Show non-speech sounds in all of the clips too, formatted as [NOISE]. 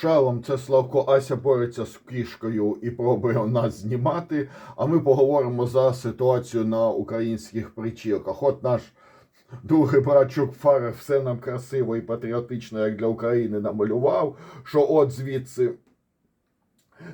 Шалом, це Славко Ася бореться з кішкою і пробує нас знімати. А ми поговоримо за ситуацію на українських причілках. От наш другий братчук Фарер все нам красиво і патріотично, як для України, намалював, що от звідси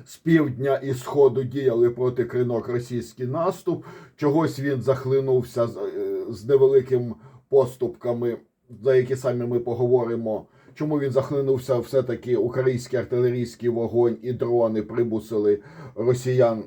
з півдня і сходу діяли проти кринок російський наступ. Чогось він захлинувся з, е, з невеликим поступками, за які самі ми поговоримо. Чому він захлинувся? Все-таки український артилерійський вогонь і дрони примусили росіян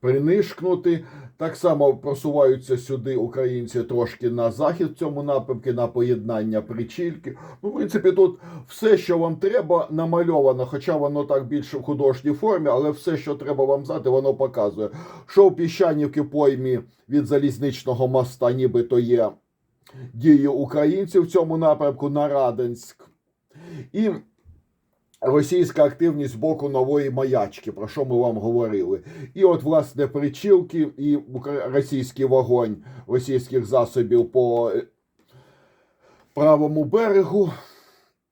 принишкнути. Так само просуваються сюди українці трошки на захід в цьому напрямку, на поєднання причілки. Ну, в принципі, тут все, що вам треба, намальовано, хоча воно так більше в художній формі, але все, що треба вам знати, воно показує. Що в Піщанівки поймі від залізничного моста, нібито є дії українців в цьому напрямку на Раденськ. І російська активність з боку нової маячки, про що ми вам говорили. І от, власне, причілки і російський вогонь російських засобів по е, правому берегу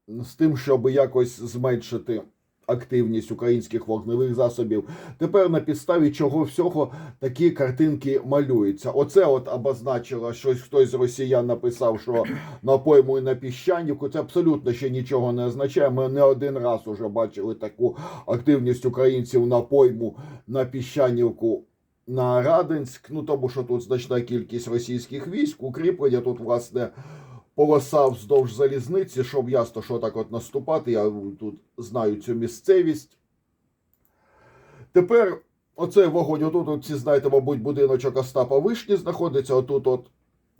з тим, щоб якось зменшити активність українських вогневих засобів. Тепер на підставі чого всього такі картинки малюються. Оце от обозначило щось хтось з росіян написав, що [CLEARS THROAT] на пойму і на піщанівку. Це абсолютно ще нічого не означає. Ми не один раз уже бачили таку активність українців на пойму на піщанівку. На Раденськ, ну тому що тут значна кількість російських військ, укріплення тут, власне, полоса вздовж залізниці, щоб ясно, що так от наступати. Я тут знаю цю місцевість. Тепер оцей вогонь, отут, от, всі знаєте, мабуть, будиночок Остапа Вишні знаходиться. Отут, от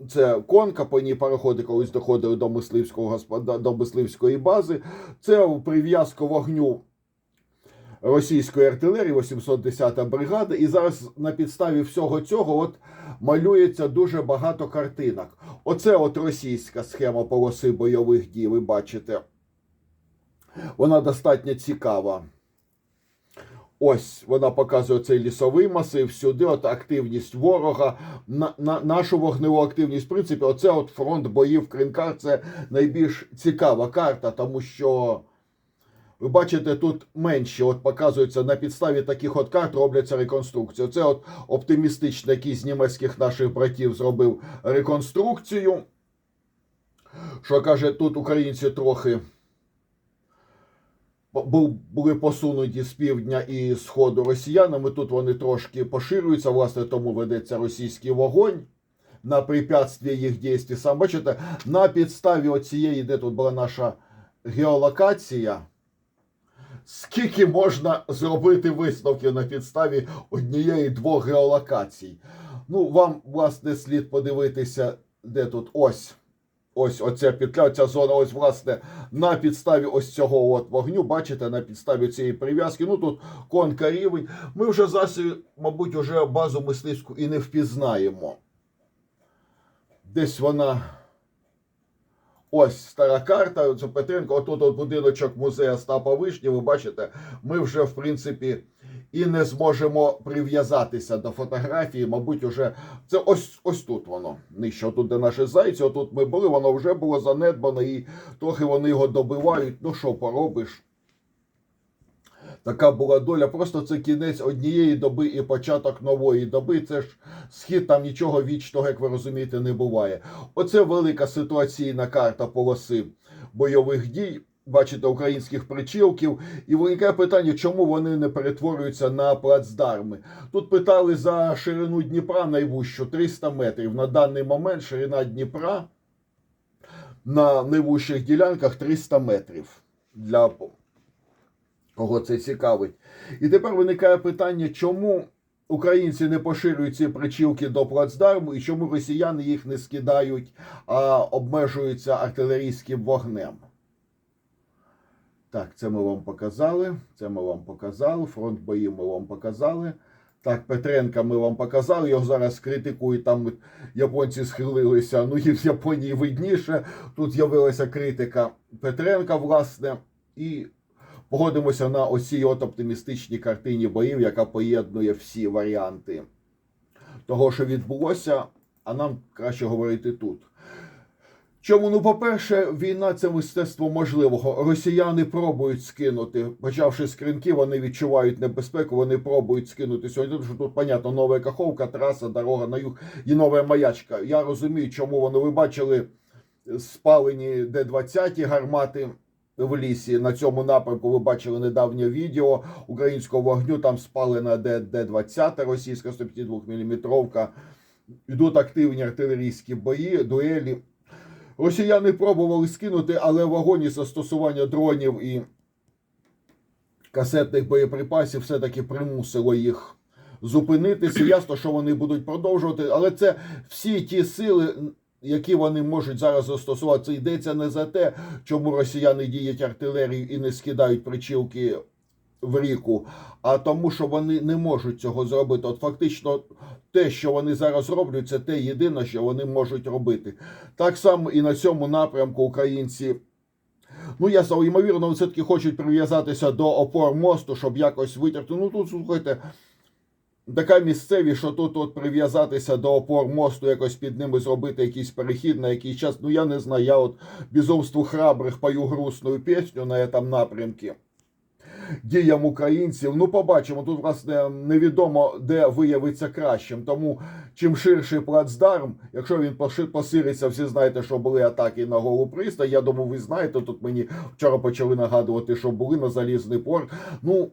це конка, по ній пароходи колись доходили до мисливського господа, до мисливської бази. Це прив'язка вогню російської артилерії, 810 бригада. І зараз на підставі всього цього от малюється дуже багато картинок. Оце от російська схема полоси бойових дій, ви бачите. Вона достатньо цікава. Ось вона показує цей лісовий масив, сюди от активність ворога, на, на, нашу вогневу активність. В принципі, оце от фронт боїв Кринкар це найбільш цікава карта, тому що ви бачите, тут менші, от показується на підставі таких от карт робляться реконструкції. Це от оптимістично якийсь з німецьких наших братів зробив реконструкцію. Що каже, тут українці трохи були посунуті з півдня і сходу росіянами. Тут вони трошки поширюються, власне, тому ведеться російський вогонь. На препятствие їх дійстві. Сам бачите, на підставі оцієї, де тут була наша геолокація, скільки можна зробити висновки на підставі однієї двох геолокацій. Ну, вам, власне, слід подивитися, де тут ось. Ось оця петля, ця зона, ось, власне, на підставі ось цього от вогню, бачите, на підставі цієї прив'язки. Ну тут конка рівень. Ми вже зараз, мабуть, вже базу мисливську і не впізнаємо. Десь вона. Ось стара карта, це Петренко, отут от будиночок музею Остапа Вишні, ви бачите, ми вже, в принципі, і не зможемо прив'язатися до фотографії. Мабуть, уже це ось ось тут воно. Нижче, тут де наші зайці, отут ми були, воно вже було занедбано, і трохи вони його добивають. Ну що поробиш? Така була доля. Просто це кінець однієї доби і початок нової доби. Це ж схід, там нічого вічного, як ви розумієте, не буває. Оце велика ситуаційна карта полоси бойових дій. Бачите, українських причілків, і виникає питання, чому вони не перетворюються на плацдарми. Тут питали за ширину Дніпра найвущу 300 метрів. На даний момент ширина Дніпра на найвущих ділянках 300 метрів. Для кого це цікавить. І тепер виникає питання, чому українці не поширюють ці причілки до плацдарму і чому росіяни їх не скидають, а обмежуються артилерійським вогнем. Так, це ми вам показали. Це ми вам показали. Фронт боїв ми вам показали. Так, Петренка ми вам показали. Його зараз критикують. Там японці схилилися. Ну і в Японії видніше. Тут з'явилася критика Петренка, власне. І погодимося на оцій от оптимістичній картині боїв, яка поєднує всі варіанти того, що відбулося, а нам краще говорити тут. Чому? Ну, по-перше, війна це мистецтво можливого. Росіяни пробують скинути. Почавши з кринки, вони відчувають небезпеку, вони пробують скинути сьогодні. Тому що тут, понятно, нова каховка, траса, дорога на юг і нова маячка. Я розумію, чому воно ви бачили спалені Д-20 гармати. В лісі на цьому напрямку ви бачили недавнє відео українського вогню. Там спалена Д-20 російська 152 мм. Йдуть активні артилерійські бої, дуелі. Росіяни пробували скинути, але вагоні застосування дронів і касетних боєприпасів все-таки примусило їх зупинитися. Ясно, що вони будуть продовжувати, але це всі ті сили, які вони можуть зараз застосувати. Йдеться не за те, чому росіяни діють артилерію і не скидають причілки в ріку, а тому, що вони не можуть цього зробити. От фактично, те, що вони зараз роблять, це те єдине, що вони можуть робити. Так само і на цьому напрямку українці. Ну, я ймовірно, все-таки хочуть прив'язатися до опор мосту, щоб якось витерти. Ну тут слухайте, така місцевість, що тут от прив'язатися до опор мосту, якось під ними зробити якийсь перехід на якийсь час. Ну я не знаю. Я от безумству храбрих пою грустну пісню на этом напрямку. Діям українців, ну побачимо. Тут власне невідомо де виявиться кращим. Тому чим ширший плацдарм, якщо він посириться, всі знаєте, що були атаки на голу пристань. Я думаю, ви знаєте. Тут мені вчора почали нагадувати, що були на залізний порт. Ну.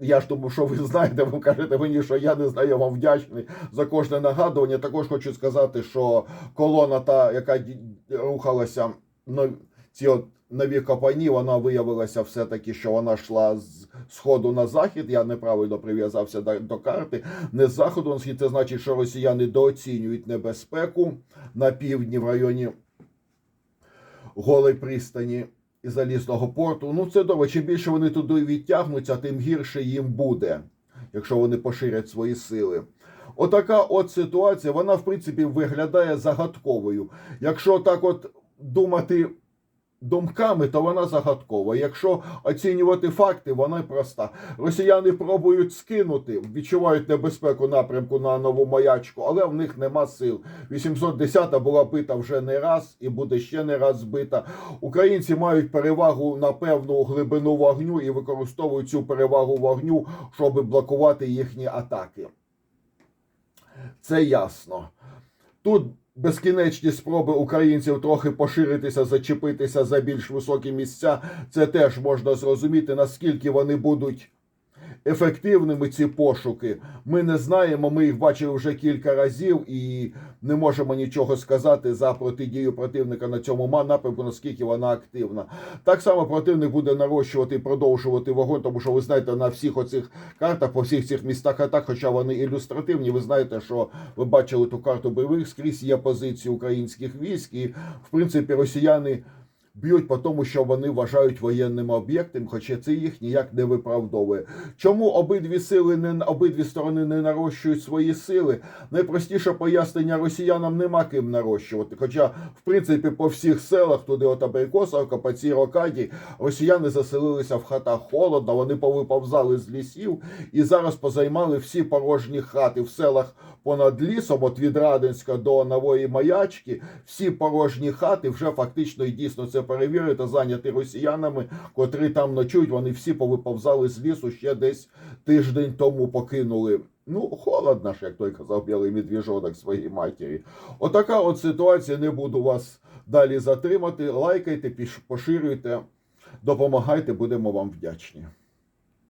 Я ж думаю, що ви знаєте, ви кажете мені, що я не знаю, я вам вдячний за кожне нагадування. Також хочу сказати, що колона, та, яка рухалася на ці от нові копані, вона виявилася все-таки, що вона йшла з сходу на захід. Я неправильно прив'язався до, до карти. Не з заходу на схід. Це значить, що росіяни дооцінюють небезпеку на півдні в районі голої пристані і залізного порту. Ну це добре. Чим більше вони туди відтягнуться, тим гірше їм буде, якщо вони поширять свої сили. Отака от ситуація, вона в принципі виглядає загадковою. Якщо так от думати думками, то вона загадкова. Якщо оцінювати факти, вона проста. Росіяни пробують скинути, відчувають небезпеку напрямку на нову маячку, але в них нема сил. 810-та була бита вже не раз і буде ще не раз збита. Українці мають перевагу на певну глибину вогню і використовують цю перевагу вогню, щоб блокувати їхні атаки. Це ясно. Тут безкінечні спроби українців трохи поширитися, зачепитися за більш високі місця. Це теж можна зрозуміти, наскільки вони будуть ефективними, ці пошуки. Ми не знаємо, ми їх бачили вже кілька разів і не можемо нічого сказати за протидію противника на цьому напрямку, наскільки вона активна. Так само противник буде нарощувати і продовжувати вогонь, тому що ви знаєте, на всіх оцих картах, по всіх цих містах атак, хоча вони ілюстративні, ви знаєте, що ви бачили ту карту бойових, скрізь є позиції українських військ, і в принципі росіяни. Б'ють по тому, що вони вважають воєнним об'єктом, хоча це їх ніяк не виправдовує. Чому обидві сили не обидві сторони не нарощують свої сили? Найпростіше пояснення росіянам нема ким нарощувати. Хоча, в принципі, по всіх селах, туди от Абрикосовка, по цій рокаді, росіяни заселилися в хатах холодно, вони повиповзали з лісів і зараз позаймали всі порожні хати в селах понад лісом, от від Радинська до Нової Маячки, всі порожні хати вже фактично і дійсно це перевірити, зайняті росіянами, котрі там ночують. Вони всі повиповзали з лісу ще десь тиждень тому покинули. Ну, холодно ж, як той казав білий медвіжонок своїй матері. Отака от ситуація. Не буду вас далі затримати. Лайкайте, поширюйте, допомагайте, будемо вам вдячні.